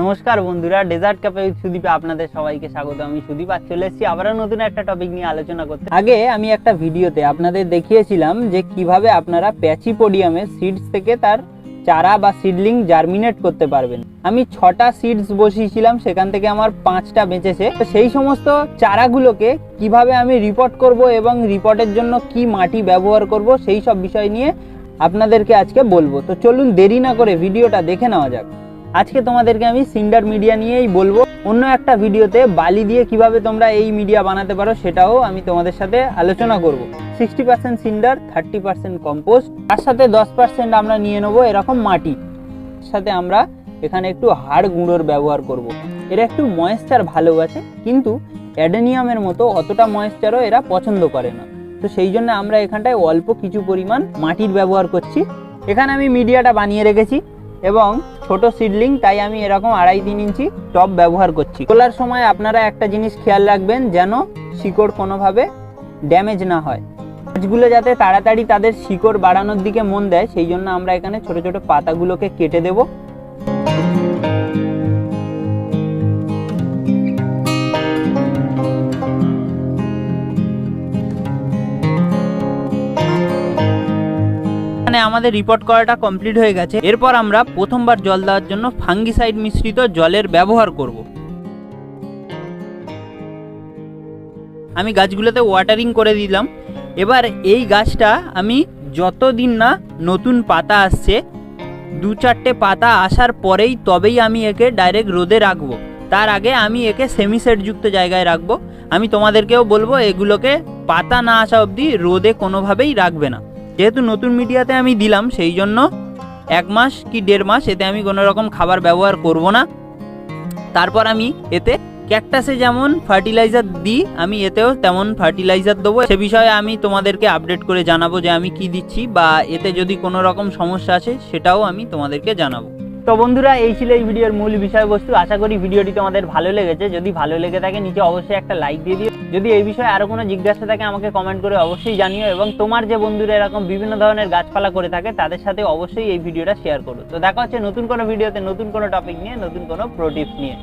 নমস্কার বন্ধুরা dessert cafe সুদীপে আপনাদের সবাইকে স্বাগত। আমি সুদীপ আর চলে এসেছি আবারও নতুন একটা টপিক নিয়ে আলোচনা করতে। আগে আমি একটা ভিডিওতে আপনাদের দেখিয়েছিলাম যে কীভাবে আপনারা প্যাচি প্যাচিপোডিয়ামে সিডস থেকে তার চারা বা সিডলিং জার্মিনেট করতে পারবেন। আমি ছটা সিডস বসিয়েছিলাম, সেখান থেকে আমার পাঁচটা বেঁচেছে। তো সেই সমস্ত চারাগুলোকে কীভাবে আমি রিপোর্ট করব এবং রিপোর্টের জন্য কি মাটি ব্যবহার করব, সেই সব বিষয় নিয়ে আপনাদেরকে আজকে বলব। তো চলুন দেরি না করে ভিডিওটা দেখে নেওয়া যাক। আজকে তোমাদেরকে আমি সিন্ডার মিডিয়া নিয়েই বলব। অন্য একটা ভিডিওতে বালি দিয়ে কীভাবে তোমরা এই মিডিয়া বানাতে পারো সেটাও আমি তোমাদের সাথে আলোচনা করব। Sixty percent cinder thirty percent compost তার সাথে দশ পার্সেন্ট আমরা নিয়ে নেব এরকম মাটি। সাথে আমরা এখানে একটু হাড় গুঁড়োর ব্যবহার করব। এরা একটু ময়েশ্চার ভালোবাসে কিন্তু অ্যাডেনিয়ামের মতো অতটা ময়েশ্চারও এরা পছন্দ করে না। তো সেই জন্য আমরা এখানটায় অল্প কিছু পরিমাণ মাটির ব্যবহার করছি। এখানে আমি মিডিয়াটা বানিয়ে রেখেছি এবং ছোট সিডলিং তাই আমি এরকম আড়াই তিন ইঞ্চি টপ ব্যবহার করছি। তোলার সময় আপনারা একটা জিনিস খেয়াল রাখবেন, যেন শিকড় কোনোভাবে ড্যামেজ না হয়। গাছগুলো যাতে তাড়াতাড়ি তাদের শিকড় বাড়ানোর দিকে মন দেয়, সেই জন্য আমরা এখানে ছোট ছোট পাতাগুলোকে কেটে দেব। এখানে আমাদের রিপোর্ট করাটা কমপ্লিট হয়ে গেছে। এরপর আমরা প্রথমবার জল দেওয়ার জন্য ফাঙ্গিসাইড মিশ্রিত জলের ব্যবহার করব। আমি গাছগুলোতে ওয়াটারিং করে দিলাম। এবার এই গাছটা আমি যতদিন না নতুন পাতা আসছে, দু চারটে পাতা আসার পরেই তবেই আমি একে ডাইরেক্ট রোদে রাখব। তার আগে আমি একে সেমিসেট যুক্ত জায়গায় রাখব। আমি তোমাদেরকেও বলব, এগুলোকে পাতা না আসা অবধি রোদে কোনোভাবেই রাখবে না। যেহেতু নতুন মিডিয়াতে আমি দিলাম, সেই জন্য এক মাস কি দেড় মাস এতে আমি কোনো রকম খাবার ব্যবহার করব না। তারপর আমি এতে ক্যাকটাসে যেমন ফার্টিলাইজার দিই, আমি এতেও তেমন ফার্টিলাইজার দেবো। সে বিষয়ে আমি তোমাদেরকে আপডেট করে জানাব যে আমি কি দিচ্ছি বা এতে যদি কোনো রকম সমস্যা আছে সেটাও আমি তোমাদেরকে জানাব। তো বন্ধুরা, এই ছিল এই ভিডিওর মূল বিষয়বস্তু। আশা করি ভিডিওটি তোমাদের ভালো লেগেছে। যদি ভালো লেগে থাকে, নিচে অবশ্যই একটা লাইক দিয়ে দিও। যদি এই বিষয়ে আরও কোনো জিজ্ঞাসা থাকে, আমাকে কমেন্ট করে অবশ্যই জানিও এবং তোমার যে বন্ধুরা এরকম বিভিন্ন ধরনের গাছপালা করে থাকে, তাদের সাথে অবশ্যই এই ভিডিওটা শেয়ার করো। তো দেখা হচ্ছে নতুন কোনো ভিডিওতে নতুন কোনো টপিক নিয়ে, নতুন কোনো প্রোটিপস নিয়ে।